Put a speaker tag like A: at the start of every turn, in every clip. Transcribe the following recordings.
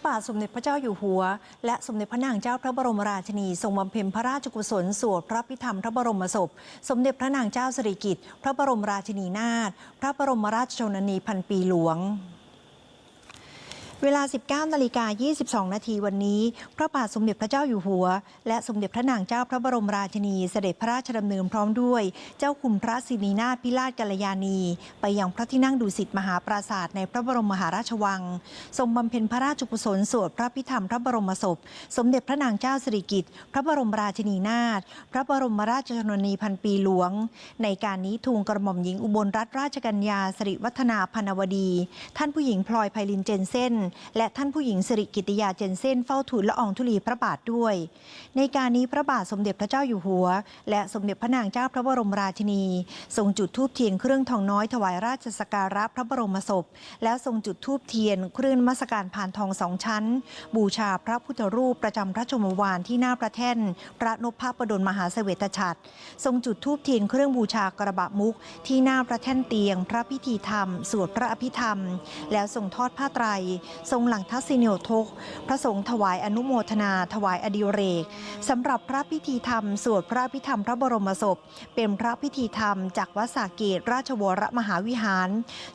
A: ระบาทสมเด็จพระเจ้าอยู่หัว และสมเด็จพระนางเจ้าพระบรมราชินีทรงบำเพ็ญพระราชกุศลสวดพระพิธรรมพระบรมศพ สมเด็จพระนางเจ้าสิริกิติ์พระบรมราชินีนาถพระบรมราชชนนีพันปีหลวง เวลา 19นาฬิกา22 นาทีวันนี้ พระบาทสมเด็จพระเจ้าอยู่หัว และสมเด็จพระนางเจ้าพระบรมราชินีเสด็จพระราชดำเนินพร้อมด้วย เจ้าคุณพระสินีนาถพิราชกัลยาณี ไปยังพระที่นั่งดุสิตมหาปราสาทในพระบรมมหาราชวัง ทรงบำเพ็ญพระราชกุศลสวดพระพิธรรมพระบรมศพ สมเด็จพระนางเจ้าสิริกิติ์พระบรมราชินีนาถพระบรมราชชนนีพันปีหลวง ในการนี้ทูลกระหม่อมหญิงอุบลรัตนราชกัญญาสิริวัฒนาพนวดี ท่านผู้หญิงพลอยไพลินเจนเซ่นและท่านผู้หญิงสิริกิติยาเจนเซนเฝ้าทูลละอองธุลีพระบาทด้วย ในการนี้พระบาทสมเด็จพระเจ้าอยู่หัว และสมเด็จพระนางเจ้าพระบรมราชินี ทรงจุดธูปเทียนเครื่องทองน้อยถวายราชสการะพระบรมศพ แล้วทรงจุดธูปเทียนเครื่องมัสการผ่านทองสองชั้น บูชาพระพุทธรูปประจำพระชมวานที่หน้าพระแท่น พระนพพระประดลมหาเสวตฉัตรทรงจุดธูปเทียนเครื่องบูชากระบะมุก ที่หน้าพระแท่นเตียง พระพิธีธรรม สวดพระอภิธรรม แล้วทรงทอดผ้าไตรทรงหลังทัศนิโอทก พระสงฆ์ถวายอนุโมทนา ถวายอดิเรกสำหรับพระพิธีธรรม สวดพระอภิธรรมพระบรมศพ เป็นพระพิธีธรรม จากวัดสาเกตราชวรมหาวิหาร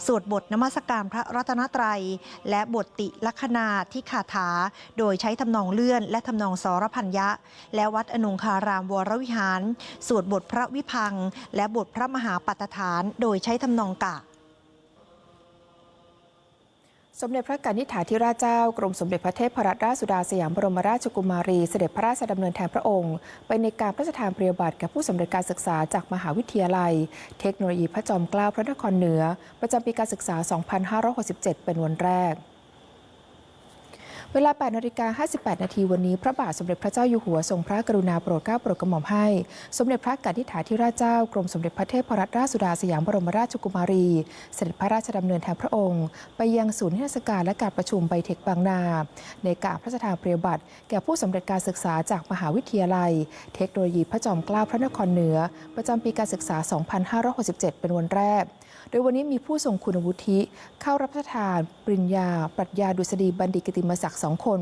A: สวดบทนมัสการพระรัตนตรัย และบทติลัคนาที่คาถา โดยใช้ทำนองเลื่อน และทำนองสรพัญญะ และวัดอนุงคารามวรวิหาร สวดบทพระวิพัง และบทพระมหาปัตฐาน โดยใช้ทำนองกะ
B: สมเด็จพระกนิษฐาธิราชเจ้ากรมสมเด็จพระเทพรัตนราชสุดาสยามบรมราชกุมารี เสด็จพระราชดำเนินแทนพระองค์ ไปในการพระราชทานปริยบัติแก่ผู้สำเร็จการศึกษาจากมหาวิทยาลัย เทคโนโลยีพระจอมเกล้าพระนครเหนือ ประจำปีการศึกษา 2567 เป็นวันแรก เวลา 8นาฬิกา58 นาทีวันนี้ พระบาทสมเด็จพระเจ้าอยู่หัวทรงพระกรุณาโปรดเกล้าโปรดกระหม่อมให้ สมเด็จพระกนิษฐาธิราชเจ้ากรมสมเด็จพระเทพรัตนราชสุดาสยามบรมราชกุมารี เสด็จพระราชดำเนินแทนพระองค์ ไปยังศูนย์นิทรรศการและการประชุมไบเทคบางนา ในการพระราชทานเปริยบัติ แก่ผู้สำเร็จการศึกษาจากมหาวิทยาลัย เทคโนโลยีพระจอมเกล้าพระนครเหนือ ประจำปีการศึกษา 2567 เป็นวันแรก ดยวันนี้มีผู้ทรงคุณวุฒิ เข้ารับพระราทานปริญญา ปรัชญาดุษฎีบัณฑิตกิติมศักดิ์สองคน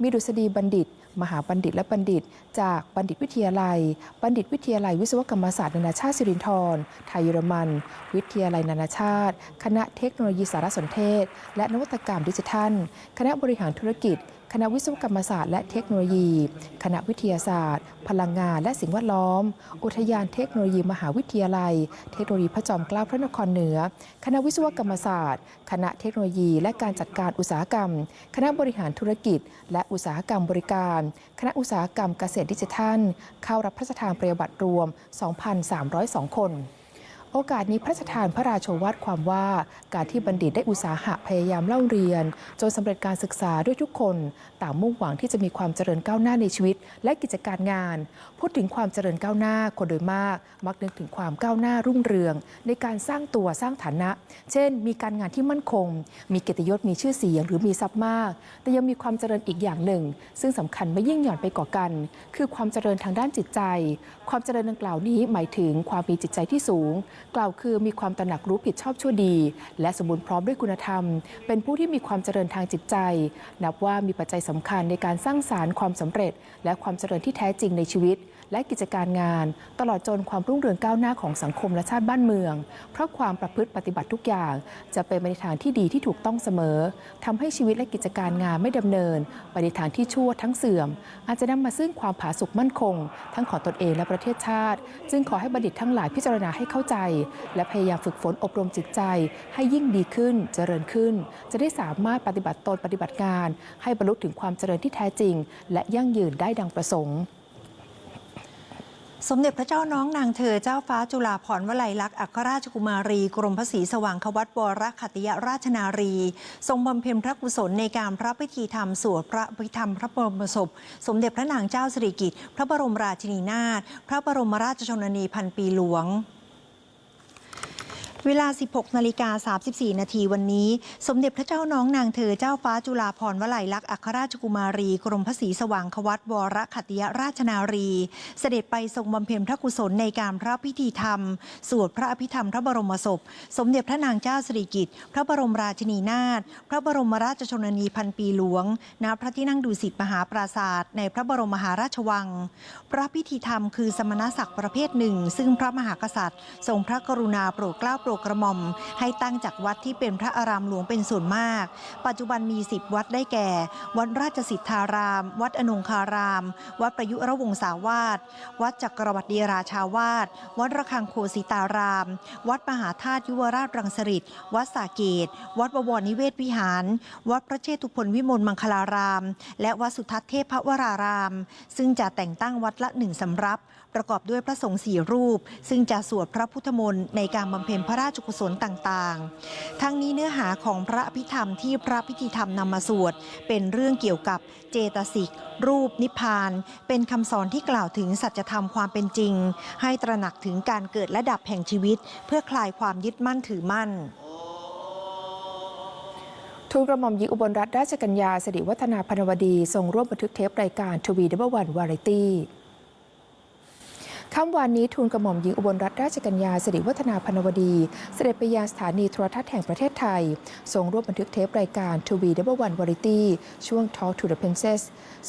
B: มีดุษฎีบัณฑิต มหาบัณฑิตและบัณฑิต จากบัณฑิตวิทยาลัย บัณฑิตวิทยาลัยวิศวกรรมศาสตร์นานาชาติสิรินธรไทยเยอรมัน วิทยาลัยนานาชาติ คณะเทคโนโลยีสารสนเทศ และนวัตกรรมดิจิทัล คณะบริหารธุรกิจ ณะวิศวกรรมศาสตร์และเทคโนโลยี คณะวิทยาศาสตร์ พลังงานและสิ่งแวดล้อม อุทยานเทคโนโลยีมหาวิทยาลัย เทคโนโลยีพระจอมเกล้าพระนครเหนือ คณะวิศวกรรมศาสตร์ คณะเทคโนโลยี และการจัดการอุตสาหกรรม คณะบริหารธุรกิจ และอุตสาหกรรมบริการ คณะอุตสาหกรรมเกษตรดิจิทัล เข้ารับพระราชทานปริยบัตรรวม 2,302 คน โอกาสนี้พระราชทานพระราโชวาทความว่าการที่บัณฑิตได้อุตสาหะพยายามเล่าเรียน จนสำเร็จการศึกษาด้วยทุกคน ต่างมุ่งหวังที่จะมีความเจริญก้าวหน้าในชีวิต และกิจการงาน พูดถึงความเจริญก้าวหน้าคนโดยมาก มักนึกถึงความก้าวหน้ารุ่งเรือง ในการสร้างตัวสร้างฐานะ เช่น มีการงานที่มั่นคง มีเกียรติยศมีชื่อเสียง หรือมีทรัพย์มาก แต่ยังมีความเจริญอีกอย่างหนึ่ง ซึ่งสำคัญไม่ยิ่งหย่อนไปกว่ากัน คือความเจริญทางด้านจิตใจ ความเจริญดังกล่าวนี้หมายถึงความมีจิตใจที่สูงกล่าวคือมีความตระหนักรู้ผิดชอบชั่วดี และสมบูรณ์พร้อมด้วยคุณธรรม เป็นผู้ที่มีความเจริญทางจิตใจ นับว่ามีปัจจัยสำคัญในการสร้างสารรค์ความสำเร็จ และความเจริญที่แท้จริงในชีวิต และกิจการงาน ตลอดจนความรุ่งเรืองก้าวหน้าของสังคมและชาติบ้านเมือง เพราะความประพฤติปฏิบัติทุกอย่าง จะเป็นไปในทางที่ดีที่ถูกต้องเสมอทำให้ชีวิตและกิจการงานไม่ดำเนิน ไปในทางที่ชั่วทั้งเสื่อม อาจจะนำมาซึ่งความผาสุกมั่นคง ทั้งของตนเองและประเทศชาติ จึงขอให้บัณฑิตทั้งหลายพิจารณาให้เข้าใจ และพยายามฝึกฝนอบรมจิตใจ ให้ยิ่งดีขึ้นเจริญขึ้น จะได้สามารถปฏิบัติตนปฏิบัติงาน ให้บรรลุถึงความเจริญที่แท้จริง และยั่งยืนได้ดังประสงค์
A: สมเด็จพระเจ้าน้องนางเธอเจ้าฟ้าจุฬาภรณ์วลัยลักษณ์อัครราชกุมารี กรมพระศรีสว่างควัตวรขัตติยราชนารี ทรงบำเพ็ญพระกุศลในการพระพิธีธรรมสวดพระพิธรรมพระบรมศพ สมเด็จพระนางเจ้าสิริกิติ์พระบรมราชินีนาถพระบรมราชชนนีพันปีหลวง เวลา 16 นาฬิกา 34 นาทีวันนี้ สมเด็จพระเจ้าน้องนางเธอเจ้าฟ้าจุฬาภรณ์วลัยลักษณ์อัครราชกุมารี กรมพระศรีสว่างควัตวรขัติยราชนารี เสด็จไปทรงบำเพ็ญพระกุศลในการพระพิธีธรรม สวดพระอภิธรรมพระบรมศพ สมเด็จพระนางเจ้าสิริกิติ์พระบรมราชินีนาถพระบรมราชชนนีพันปีหลวงณพระที่นั่งดุสิตมหาปราศาสตร์ในพระบรมมหาราชวัง พระพิธีธรรมคือสมณศักดิ์ประเภทหนึ่ง ซึ่งพระมหากษัตริย์ ทรงพระกรุณาโปรดเกล้าโปรดกระหม่อม ให้ตั้งจากวัดที่เป็นพระอารามหลวงเป็นส่วนมาก ปัจจุบันมี 10 วัดได้แก่ วัดราชสิทธาราม วัดอนงคาราม วัดประยุรวงศาวาสวัดจักรวรรดิราชาวาสวัดระฆังโคสิตาราม วัดมหาธาตุยุวราชรังสฤษวัดสาเกต วัดบวรนิเวศวิหาร วัดพระเชตุพนวิมลมังคลาราม และวัดสุทัศเทพวราราม ซึ่งจะแต่งตั้งวัดละหนึ่งสำรับ ประกอบด้วยพระสงฆ์สี่รูป ซึ่งจะสวดพระพุทธมนต์ในการบำเพ็ญพระราชกุศลต่างๆ ทั้งนี้เนื้อหาของพระอภิธรรมที่พระพิธีธรรมนำมาสวด เป็นเรื่องเกี่ยวกับเจตสิก รูปนิพพาน เป็นคำสอนที่กล่าวถึงสัจธรรมความเป็นจริง ให้ตระหนักถึงการเกิดและดับแห่งชีวิต เพื่อคลายความยึดมั่นถือมั่น
B: ทูลกระหม่อมหญิงอุบลรัตนราชกัญญาสิริวัฒนาพนวดี ทรงร่วมบันทึกเทปรายการทวีดับเบิลวันวาไรตี้ ค่ำวานนี้ทูลกระหม่อมหญิงอุบลรัตนราชกัญญาสิริวัฒนาพนวดี เสด็จไปยังสถานีโทรทัศน์แห่งประเทศไทย ทรงร่วมบันทึกเทปรายการทวีดับเบิลวันวาไรตี้ช่วง Talk to the Princess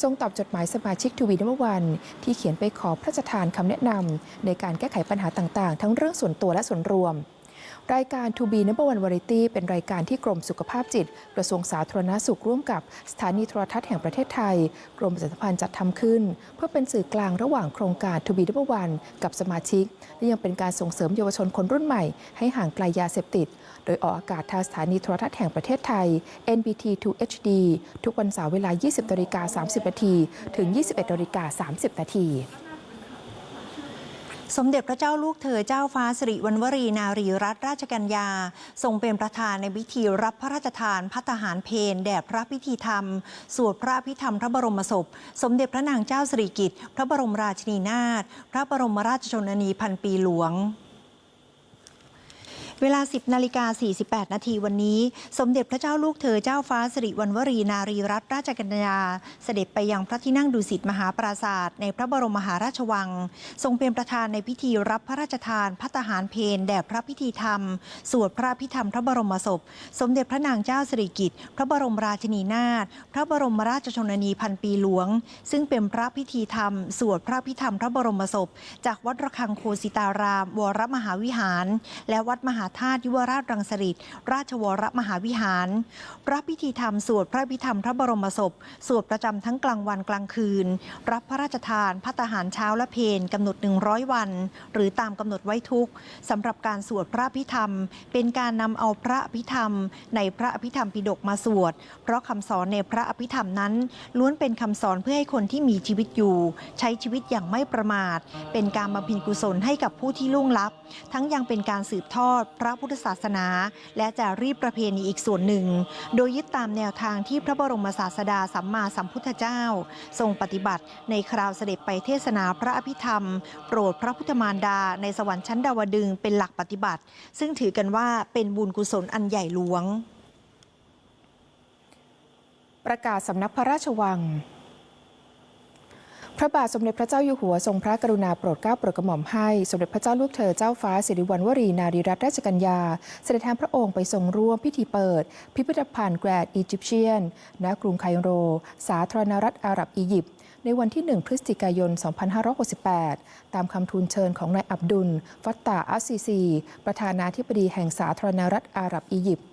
B: ทรงตอบจดหมายสมาชิกทวีดับเบิลวันที่เขียนไปขอพระราชทานคำแนะนำในการแก้ไขปัญหาต่างๆ ทั้งเรื่องส่วนตัวและส่วนรวม รายการ To Be Number One Variety เป็นรายการที่กรมสุขภาพจิต กระทรวงสาธารณสุขร่วมกับสถานีโทรทัศน์แห่งประเทศไทย กรมประชาสัมพันธ์จัดทำขึ้น เพื่อเป็นสื่อกลางระหว่างโครงการ To Be Number One กับสมาชิก และยังเป็นการส่งเสริมเยาวชนคนรุ่นใหม่ ให้ห่างไกลยาเสพติด โดยออกอากาศทางสถานีโทรทัศน์แห่งประเทศไทย NBT 2 HD ทุกวันเสาร์เวลา 20นาิกา30นาทีถึง 21นาิกา30นาที
A: สมเด็จพระเจ้าลูกเธอเจ้าฟ้าสิริวัณวรีนารีรัตนราชกัญญา ทรงเป็นประธานในพิธีรับพระราชทานพัฒหารเพนแด่พระพิธีธรรม สวดพระพิธรรมพระบรมศพ สมเด็จพระนางเจ้าสิริกิติ์พระบรมราชินีนาถพระบรมราชชนนีพันปีหลวง เวลา 10นาฬิกา48 นาทีวันนี้ สมเด็จพระเจ้าลูกเธอเจ้าฟ้าสิริวัณวรีนารีรัตนราชกัญญา เสด็จไปยังพระที่นั่งดุสิตมหาปราศาสตร์ในพระบรมมหาราชวัง ทรงเป็นประธานในพิธีรับพระราชทานพัตหารเพนแด่พระพิธีธรรม สวดพระพิธรรมพระบรมศพ สมเด็จพระนางเจ้าสิริกิติ์พระบรมราชินีนาถพระบรมราชชนนีพันปีหลวง ซึ่งเป็นพระพิธีธรรม สวดพระพิธรรมพระบรมศพ จากวัดระฆังโคสิตาราม วรมหาวิหาร และวัดมหาธาตุยุวราชรังสฤษราชวรมหาวิหารพระพิธีธรรมสวดพระพิธรรมพระบรมศพ สวดประจำทั้งกลางวันกลางคืน รับพระราชทานพัตตาหารเช้าและเพนกำหนด 100 วัน หรือตามกำหนดไว้ทุกสำหรับการสวดพระพิธรรม เป็นการนำเอาพระพิธรรม ในพระอภิธรรมปิฎกมาสวด เพราะคำสอนในพระอภิธรรมนั้น ล้วนเป็นคำสอนเพื่อให้คนที่มีชีวิตอยู่ ใช้ชีวิตอย่างไม่ประมาท เป็นการบำเพ็ญกุศลให้กับผู้ที่ล่วงลับ ทั้งยังเป็นการสืบทอดพระพุทธศาสนา และจารีตประเพณีอีกส่วนหนึ่ง โดยยึดตามแนวทางที่พระบรมศาสดาสัมมาสัมพุทธเจ้า ทรงปฏิบัติในคราวเสด็จไปเทศนาพระอภิธรรม โปรดพระพุทธมารดาในสวรรค์ชั้นดาวดึงเป็นหลักปฏิบัติ ซึ่งถือกันว่าเป็นบุญกุศลอันใหญ่หลวง
B: ประกาศสำนักพระราชวัง พระบาทสมเด็จพระเจ้าอยู่หัวทรงพระกรุณาโปรดเกล้าโปรดกระหม่อมให้ สมเด็จพระเจ้าลูกเธอเจ้าฟ้าสิริวัณวรีนารีรัตนราชกัญญา เสด็จแทนพระองค์ไปทรงร่วมพิธีเปิด พิพิธภัณฑ์แกรดอียิปเชียน ณ กรุงไคโร สาธารณรัฐอาหรับอียิปต์ ในวันที่ 1 พฤศจิกายน 2568 ตามคำทูลเชิญของนายอับดุล ฟัตตาอัสซีซี ประธานาธิบดีแห่งสาธารณรัฐอาหรับอียิปต์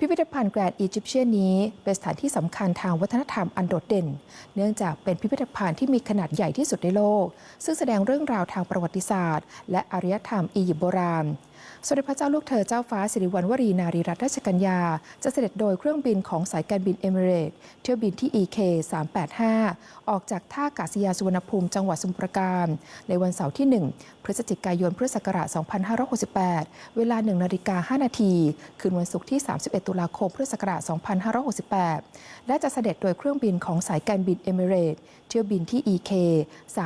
B: พิพิธภัณฑ์แกรนด์อียิปเชียนนี้เป็นสถานที่สำคัญทางวัฒนธรรมอันโดดเด่น เนื่องจากเป็นพิพิธภัณฑ์ที่มีขนาดใหญ่ที่สุดในโลก ซึ่งแสดงเรื่องราวทางประวัติศาสตร์ และอารยธรรมอียิปต์โบราณ สมเด็จพระเจ้าลูกเธอเจ้าฟ้าสิริวัณวรีนารีรัตนราชกัญญา จะเสด็จโดยเครื่องบินของสายการบินเอมิเรตเที่ยวบินที่ EK 385 ออกจากท่าอากาศยานสุวรรณภูมิจังหวัดสมุทรปราการ ในวันเสาร์ที่ 1 พฤศจิกายนพุทธศักราช 2568 เวลา 1 นาฬิกา 5 นาที คืนวันศุกร์ที่ 31 ตุลาคมพุทธศักราช 2568 และจะเสด็จโดยเครื่องบินของสายการบินเอมิเรตเที่ยวบินที่ EK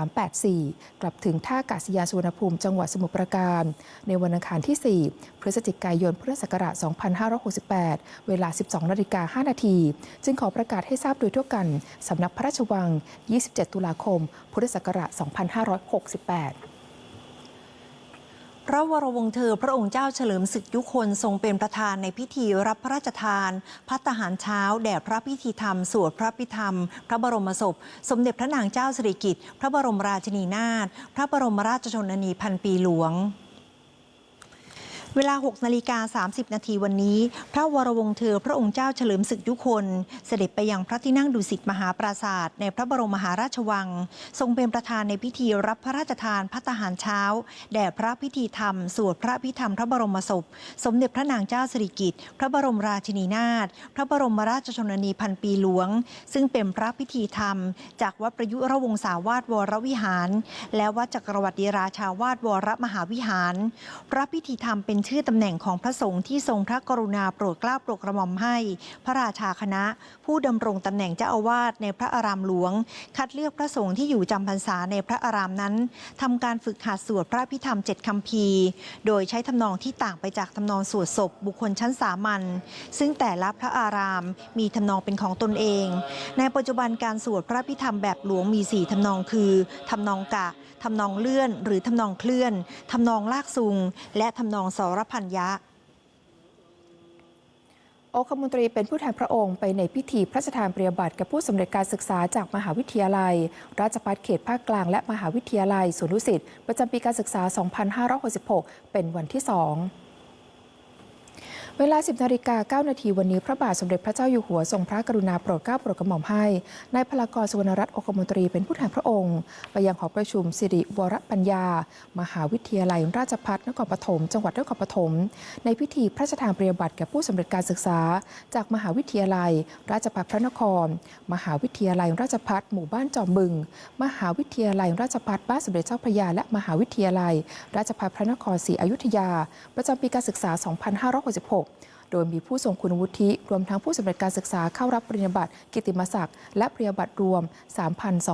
B: 384 กลับถึงท่าอากาศยานสุวรรณภูมิจังหวัดสมุทรปราการ ในวันอังคารที่ 4 พฤศจิกายนพุทธศักราช 2568 เวลา 12นาฬิกา5นาทีจึงขอประกาศให้ทราบโดยทั่วกันสำนักพระราชวัง 27 ตุลาคม พุทธศักราช 2568
A: ระวรวงศ์เธอพระองค์เจ้าเฉลิมศึกยุคนทรงเป็นประธานในพิธีรับพระราชทาน พัตตาหารเช้า แด่พระพิธีธรรม สวดพระพิธรรม พระบรมศพ สมเด็จพระนางเจ้าสิริกิติ์พระบรมราชินีนาถพระบรมราชชนนีพันปีหลวง เวลา 6 นาฬิกา 30 นาทีวันนี้ พระวรวงศ์เธอพระองค์เจ้าเฉลิมศึกยุคน เสด็จไปยังพระที่นั่งดุสิตมหาปราศาสตร์ในพระบรมมหาราชวัง ทรงเป็นประธานในพิธีรับพระราชทานพัตตาหารเช้า แด่พระพิธีธรรม สวดพระพิธรรมพระบรมศพ สมเด็จพระนางเจ้าสิริกิติ์พระบรมราชินีนาถพระบรมราชชนนีพันปีหลวง ซึ่งเป็นพระพิธีธรรม จากวัดประยุรวงศาวาสวรวิหาร และวัดจักรวรรดิราชาวาสวรมหาวิหาร พระพิธีธรรมเป็นชื่อตำแหน่งของพระสงฆ์ที่ทรงพระกรุณาโปรดเกล้าโปรดกระหม่อมให้ พระราชาคณะ ผู้ดำรงตำแหน่งเจ้าอาวาสในพระอารามหลวง คัดเลือกพระสงฆ์ที่อยู่จำพรรษาในพระอารามนั้นทำการฝึกหัดสวดพระพิธรรมเจ็ดคำพีโดยใช้ทำนองที่ต่างไปจากทำนองสวดศพบุคคลชั้นสามัญซึ่งแต่ละพระอารามมีทำนองเป็นของตนเอง ในปัจจุบันการสวดพระพิธรรมแบบหลวงมีสี่ทำนองคือทำนองกะทำนองเลื่อนหรือทำนองเคลื่อนทำนองลากซุง และทำนองสรพันยะ
B: อคมนตรีเป็นผู้แทนพระองค์ไปในพิธีพระราชทานปริยบัตรกับผู้สำเร็จการศึกษาจากมหาวิทยาลัย ราชภัฏเขตภาคกลางและมหาวิทยาลัยสวนลุสิตประจำปีการศึกษา 2566 เป็นวันที่2 เวลา 10นาฬิกา9นาทีวันนี้พระบาทสมเด็จพระเจ้าอยู่หัวทรงพระกรุณาโปรดเกล้าโปรดกระหม่อมให้นายพลากรสุวรรณรัตน์องคมนตรีเป็นผู้แทนพระองค์ ไปยังหอประชุมสิริวรปัญญา มหาวิทยาลัยราชภัฏนครปฐมจังหวัดนครปฐมในพิธีพระราชทานปริยบัตรแก่ผู้สำเร็จการศึกษา จากมหาวิทยาลัย ราชภัฏพระนคร มหาวิทยาลัยราชภัฏหมู่บ้านจอมบึง มหาวิทยาลัยราชภัฏบ้านสมเด็จเจ้าพระยาและมหาวิทยาลัย ราชภัฏพระนครศรีอยุธยา ประจำปีการศึกษา2566 โดยมีผู้ทรงคุณวุฒิรวมทั้งผู้สำเร็จการศึกษาเข้ารับปริญญาบัตรกิตติมศักดิ์และปริญญาบัตรรวม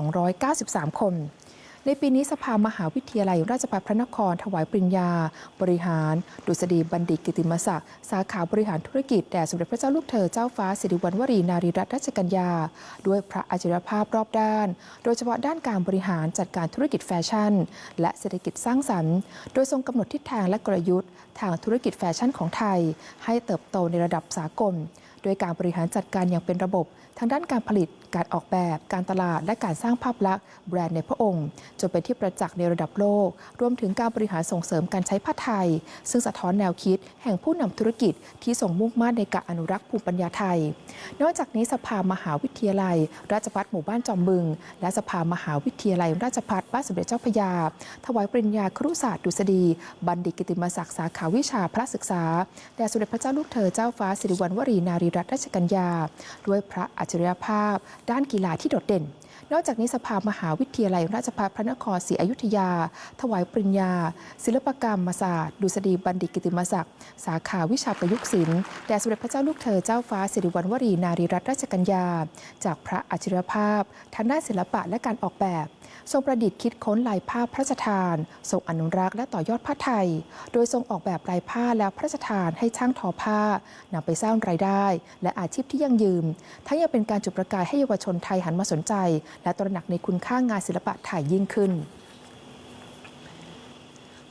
B: 3,293 คน ในปีนี้สภามหาวิทยาลัยราชภัฏพระนคร ถวายปริญญา บริหาร ดุษฎีบัณฑิตกิตติมศักดิ์สาขาบริหารธุรกิจแด่สมเด็จพระเจ้าลูกเธอเจ้าฟ้าสิริวัณวรีนารีรัตนราชกัญญา ด้วยพระอัจฉริยภาพรอบด้าน โดยเฉพาะด้านการบริหารจัดการธุรกิจแฟชั่น และเศรษฐกิจสร้างสรรค์ โดยทรงกำหนดทิศทางและกลยุทธ์ ทางธุรกิจแฟชั่นของไทย ให้เติบโตในระดับสากลโดยการบริหารจัดการอย่างเป็นระบบ ทางด้านการผลิต การออกแบบการตลาดและการสร้างภาพลักษณ์แบรนด์ในพระองค์ จนเป็นที่ประจักษ์ในระดับโลก รวมถึงการบริหารส่งเสริมการใช้ผ้าไทย ซึ่งสะท้อนแนวคิด แห่งผู้นำธุรกิจที่ส่งมุ่งมั่นในการอนุรักษ์ภูมิปัญญาไทย นอกจากนี้สภามหาวิทยาลัย ราชภัฏหมู่บ้านจอมบึง และสภามหาวิทยาลัย ราชภัฏบ้านสมเด็จเจ้าพระยา ถวายปริญญาครุศาสตร์ดุษฎี บัณฑิตกิตติมศักดิ์สาขาวิชาพระศึกษาแด่สมเด็จพระเจ้าลูกเธอเจ้าฟ้าสิริวัณวรีนารีรัตนราชกัญญา ด้วยพระอัจฉริยภาพ ด้านกีฬาที่โดดเด่น นอกจากนี้สภามหาวิทยาลัยราชภัฏพระนครศรีอยุธยา ถวายปริญญา ศิลปกรรมศาสตร์ ดุษฎีบัณฑิตกิติมศักดิ์ สาขาวิชาประยุกต์ศิลป์แด่สมเด็จพระเจ้าลูกเธอเจ้าฟ้าสิริวัณวรีนารีรัตนราชกัญญา จากพระอัจฉริยภาพทางด้านศิลปะและการออกแบบ ทรงประดิษฐ์คิดค้นลายผ้าพระราชทาน ทรงอนุรักษ์และต่อยอดผ้าไทย โดยทรงออกแบบลายผ้าแล้วพระราชทานให้ช่างทอผ้านำไปสร้างรายได้ และอาชีพที่ยั่งยืนทั้งยังเป็นการจุดประกายให้เยาวชนไทยหันมาสนใจและตระหนักในคุณค่างานศิลปะไทยยิ่งขึ้น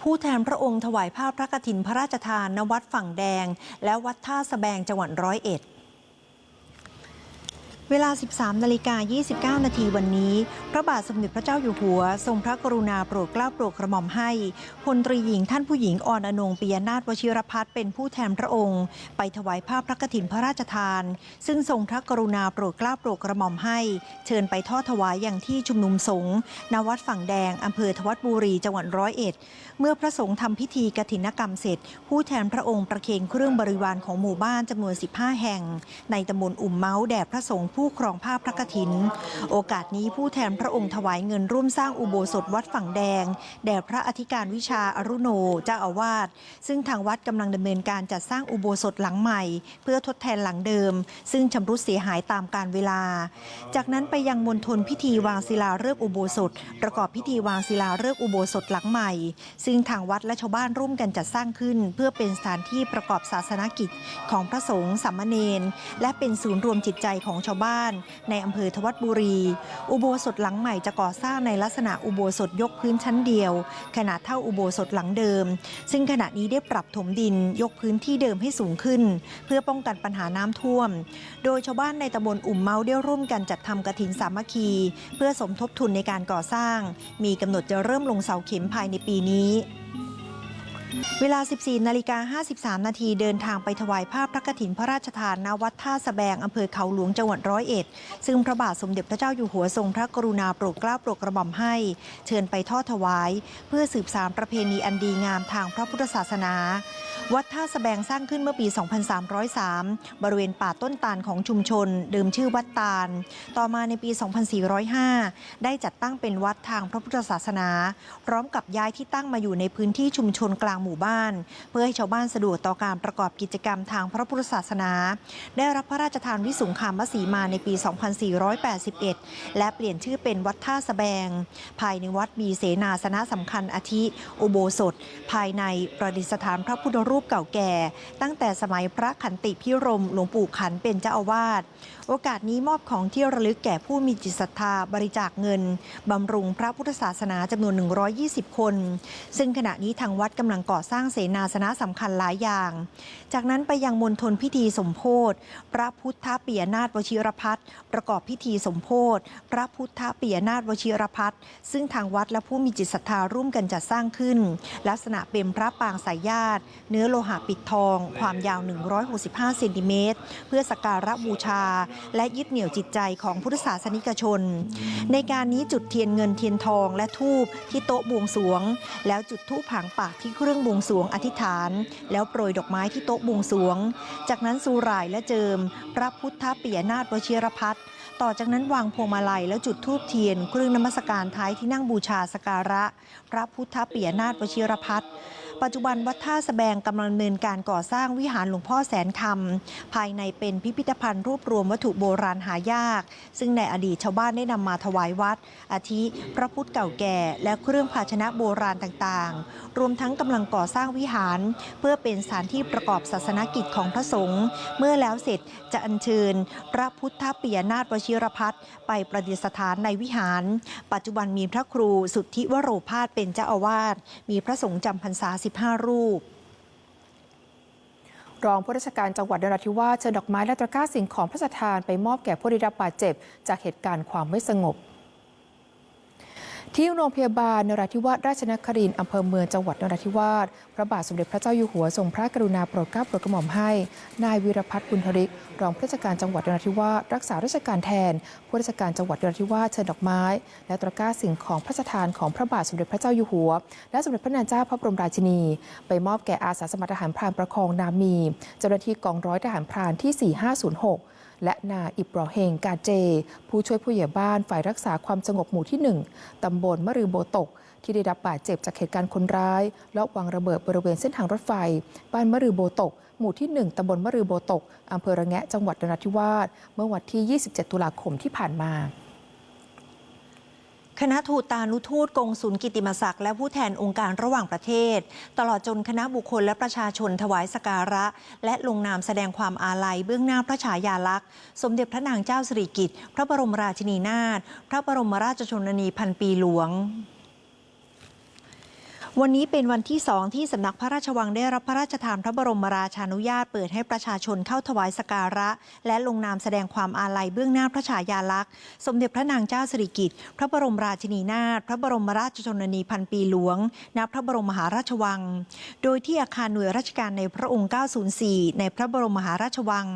A: ผู้แทนพระองค์ถวายภาพพระกฐินพระราชทานณวัดฝั่งแดง และวัดท่าสะแบงจังหวัดร้อยเอ็ด เวลา 13 นาฬิกา 29 นาทีวันนี้ พระบาทสมเด็จพระเจ้าอยู่หัว ทรงพระกรุณาโปรดเกล้าโปรดกระหม่อมให้พลตรีหญิงท่านผู้หญิงอ่อนอนงปิยนาถวชิรพัฒน์เป็นผู้แทนพระองค์ ไปถวายผ้าพระกฐินพระราชทาน ซึ่งทรงพระกรุณาโปรดเกล้าโปรดกระหม่อมให้ เชิญไปทอดถวายอย่างที่ชุมนุมสงฆ์ณวัดฝั่งแดงอำเภอทวัดบุรีจังหวัดร้อยเอ็ด เมื่อพระสงฆ์ทำพิธีกฐินกรรมเสร็จ ผู้แทนพระองค์ประเคนเครื่องบริวารของหมู่บ้านจำนวน 15 แห่ง ในตำบลอุ่มเมาส์แด่พระสงฆ์ผู้ครองภาพพระกฐิน โอกาสนี้ผู้แทนพระองค์ถวายเงินร่วมสร้างอุโบสถวัดฝั่งแดง แด่พระอธิการวิชาอรุโนเจ้าอาวาส ซึ่งทางวัดกำลังดำเนินการจัดสร้างอุโบสถหลังใหม่ เพื่อทดแทนหลังเดิม ซึ่งชำรุดเสียหายตามกาลเวลา จากนั้นไปยังมณฑลพิธีวางศิลาฤกษ์อุโบสถ ประกอบพิธีวางศิลาฤกษ์อุโบสถหลังใหม่ ซึ่งทางวัดและชาวบ้านร่วมกันจัดสร้างขึ้น เพื่อเป็นสถานที่ประกอบศาสนกิจของพระสงฆ์สามเณรและเป็นศูนย์รวมจิตใจของชาวบ้านในอำเภอทวัดบุรี อุโบสถหลังใหม่จะก่อสร้างในลักษณะอุโบสถยกพื้นชั้นเดียว ขนาดเท่าอุโบสถหลังเดิม ซึ่งขณะนี้ได้ปรับถมดินยกพื้นที่เดิมให้สูงขึ้น เพื่อป้องกันปัญหาน้ำท่วม โดยชาวบ้านในตำบลอุ่มเมาได้ร่วมกันจัดทำกระถินสามัคคี เพื่อสมทบทุนในการก่อสร้าง มีกำหนดจะเริ่มลงเสาเข็มภายในปีนี้ เวลา 14 นาฬิกา 53 นาทีเดินทางไปถวายภาพพระกฐินพระราชทานณวัดท่าสะแบงอำเภอเขาหลวงจังหวัดร้อยเอ็ด ซึ่งพระบาทสมเด็จพระเจ้าอยู่หัวทรงพระกรุณาโปรดเกล้าโปรดกระหม่อมให้ เชิญไปทอดถวาย เพื่อสืบสานประเพณีอันดีงามทางพระพุทธศาสนา วัดท่าสะแบงสร้างขึ้นเมื่อปี 2303 บริเวณป่าต้นตาลของชุมชน เดิมชื่อวัดตาล ต่อมาในปี 2405 ได้จัดตั้งเป็นวัดทางพระพุทธศาสนา พร้อมกับย้ายที่ตั้งมาอยู่ในพื้นที่ชุมชนกลางหมู่บ้าน เพื่อให้ชาวบ้านสะดวกต่อการประกอบกิจกรรมทางพระพุทธศาสนา ได้รับพระราชทานวิสุงคามสีมาในปี 2481 และเปลี่ยนชื่อเป็นวัดท่าสะแบง ภายในวัดมีเสนาสนะสำคัญอาทิ อุโบสถ ภายในประดิษฐานพระพุทธรูปเก่าแก่ ตั้งแต่สมัยพระขันติพิรมหลวงปู่ขันเป็นเจ้าอาวาส โอกาสนี้มอบของที่ระลึกแก่ผู้มีจิตศรัทธาบริจาคเงิน บำรุงพระพุทธศาสนาจำนวน 120 คน ซึ่งขณะนี้ทางวัดกำลังก่อสร้างเสนาสนะสำคัญหลายอย่าง จากนั้นไปยังมณฑลพิธีสมโพธิพระพุทธเปียนาถวชิรพัฒน์ประกอบพิธีสมโพธิพระพุทธเปียนาถวชิรพัฒน์ซึ่งทางวัดและผู้มีจิตศรัทธาร่วมกันจัดสร้างขึ้น ลักษณะเป็นพระปางสายญาติ เนื้อโลหะปิดทอง ความยาว 165 เซนติเมตร เพื่อสักการะบูชาและยึดเหนี่ยวจิตใจของพุทธศาสนิกชน ในการนี้จุดเทียนเงินเทียนทองและทูบที่โต๊ะบวงสวง แล้วจุดธูปผางปากที่เครื่องบวงสวงอธิษฐาน แล้วโปรยดอกไม้ที่โต๊ะบวงสวง จากนั้นสูรายและเจิม พระพุทธปิยนาถวชิรพัฒน์ต่อจากนั้นวางพวงมาลัยแล้วจุดธูปเทียน เครื่องนมัสการท้ายที่นั่งบูชาสการะ พระพุทธปิยนาถวชิรพัฒน์ ปัจจุบันวัดท่าสะแบงกำลังดำเนินการก่อสร้างวิหารหลวงพ่อแสนคำภายในเป็นพิพิธภัณฑ์รวบรวมวัตถุโบราณหายาก ซึ่งในอดีตชาวบ้านได้นำมาถวายวัด อาทิ พระพุทธเก่าแก่และเครื่องภาชนะโบราณต่างๆ รวมทั้งกำลังก่อสร้างวิหาร เพื่อเป็นสถานที่ประกอบศาสนกิจของพระสงฆ์เมื่อแล้วเสร็จจะอัญเชิญ พระพุทธปิยนาถวชิรพัฒน์ไปประดิษฐานในวิหาร ปัจจุบันมีพระครูสุทธิวโรพาสเป็นเจ้าอาวาสมีพระสงฆ์จำพรรษา35 รูป
B: รองผู้ราชการจังหวัดนราธิวาสเชิญดอกไม้และตะกร้าสิ่งของพระราชทานไปมอบแก่ผู้ได้รับบาดเจ็บ จากเหตุการณ์ความไม่สงบ ที่โรงพยาบาลนราธิวาสราชนครินทร์อำเภอเมืองจังหวัดนราธิวาสพระบาทสมเด็จพระเจ้าอยู่หัวทรงพระกรุณาโปรดเกล้าโปรดกระหม่อมให้ นายวีรพัฒน์บุญทริก รองผู้ราชการจังหวัดนราธิวาสรักษาราชการแทนผู้ราชการจังหวัดนราธิวาสเชิญดอกไม้ และตะกร้าสิ่งของพระราชทานของพระบาทสมเด็จพระเจ้าอยู่หัว และสมเด็จพระนางเจ้าพระบรมราชินี ไปมอบแก่อาสาสมัครทหารพรานประคองนามี เจ้าหน้าที่กองร้อยทหารพรานที่ 4506 และนายอิบรอเฮงกาเจ ผู้ช่วยผู้ใหญ่บ้านฝ่ายรักษาความสงบหมู่ที่ 1 ตำบลมะรือโบตก ที่ได้รับบาดเจ็บจากเหตุการณ์คนร้ายลอบวางระเบิดบริเวณเส้นทางรถไฟ บ้านมะรือโบตก หมู่ที่ 1ตำบลมะรือโบตกอำเภอระแงะจังหวัดนราธิวาสเมื่อวันที่ 27 ตุลาคมที่ผ่านมา
A: คณะทูตานุทูตกงสุลกิติมศักดิ์และผู้แทนองค์การระหว่างประเทศ ตลอดจนคณะบุคคลและประชาชนถวายสการะ และลงนามแสดงความอาลัยเบื้องหน้าพระฉายาลักษณ์ สมเด็จพระนางเจ้าสิริกิติ์พระบรมราชินีนาถพระบรมราชชนนีพันปีหลวง วันนี้เป็นวันที่สองที่สำนักพระราชวังได้รับพระราชทานพระบรมราชานุญาต เปิดให้ประชาชนเข้าถวายสการะ และลงนามแสดงความอาลัยเบื้องหน้าพระฉายาลักษณ์ สมเด็จพระนางเจ้าสิริกิติ์พระบรมราชินีนาถพระบรมราชชนนีพันปีหลวงณพระบรมมหาราชวัง โดยที่อาคารหน่วยราชการในพระองค์ 904 ในพระบรมมหาราชวัง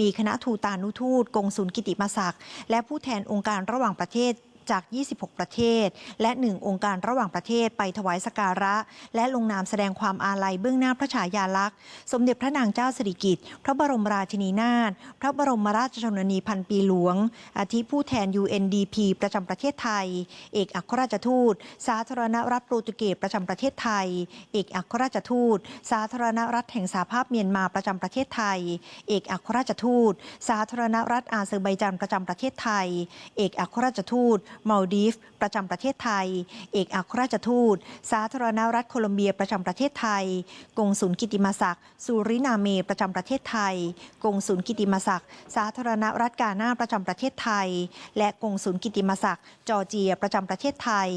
A: มีคณะทูตานุทูตกงสุลกิติมศักดิ์และผู้แทนองค์การระหว่างประเทศ จาก 26 ประเทศ และ 1 องค์การระหว่างประเทศไปถวายสกการะ และลงนามแสดงความอาลัยเบื้องหน้าพระฉายาลักษณ์ สมเด็จพระนางเจ้าสิริกิติ์พระบรมราชินีนาถพระบรมราชชนนีพันปีหลวง อาทิผู้แทน UNDP ประจำประเทศไทย เอกอัครราชทูต สาธารณรัฐโปรตุเกสประจำประเทศไทย เอกอัครราชทูต สาธารณรัฐแห่งสหภาพเมียนมาประจำประเทศไทย เอกอัครราชทูต สาธารณรัฐอาเซอร์ไบจานประจำประเทศไทย เอกอัครราชทูตมาลดีฟ ประจำประเทศไทย เอกอัครราชทูต สาธารณรัฐโคลอมเบียประจำประเทศไทย กงสุลกิติมาศักดิ์สุรินาเมประจำประเทศไทย กงสุลกิติมาศักดิ์สาธารณรัฐกาหน้าประจำประเทศไทย และกงสุลกิติมาศักดิ์จอร์เจียประจำประเทศไทย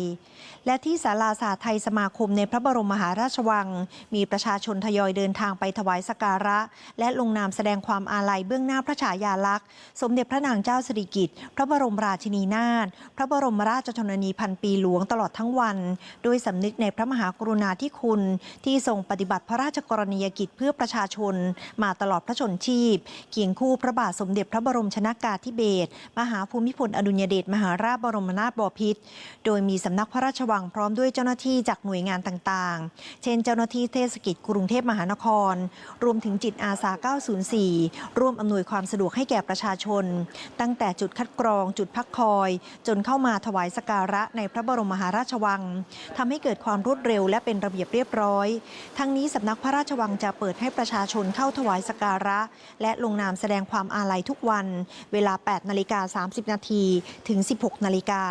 A: และที่ศาลาสาไทยสมาคมในพระบรมมหาราชวัง มีประชาชนทยอยเดินทางไปถวายสกการะ และลงนามแสดงความอาลัยเบื้องหน้าพระฉายาลักษณ์ สมเด็จพระนางเจ้าสิริกิติ์พระบรมราชินีนาถพระบรมราชชนนีพันปีหลวงตลอดทั้งวันโดยสำนึกในพระมหากรุณาธิคุณ ที่ทรงปฏิบัติพระราชกรณียกิจเพื่อประชาชน มาตลอดพระชนชีพ เคียงคู่พระบาทสมเด็จพระบรมชนากาธิเบศรมหาภูมิพลอดุลยเดชมหาราชบรมนาถบพิตรโดยมีสำนักพระราชวังพร้อมด้วยเจ้าหน้าที่จากหน่วยงานต่างๆ เช่น เจ้าหน้าที่เทศกิจกรุงเทพมหานคร รวมถึงจิตอาสา 904 ร่วมอำนวยความสะดวกให้แก่ประชาชน ตั้งแต่จุดคัดกรองจุดพักคอย จนเข้ามาถวายสการะในพระบรมมหาราชวังทำให้เกิดความรวดเร็วและเป็นระเบียบเรียบร้อย ทั้งนี้สำนักพระราชวังจะเปิดให้ประชาชนเข้าถวายสการะ และลงนามแสดงความอาลัยทุกวัน เวลา 8 นาฬิกา 30 นาทีถึง 16 นาฬิกา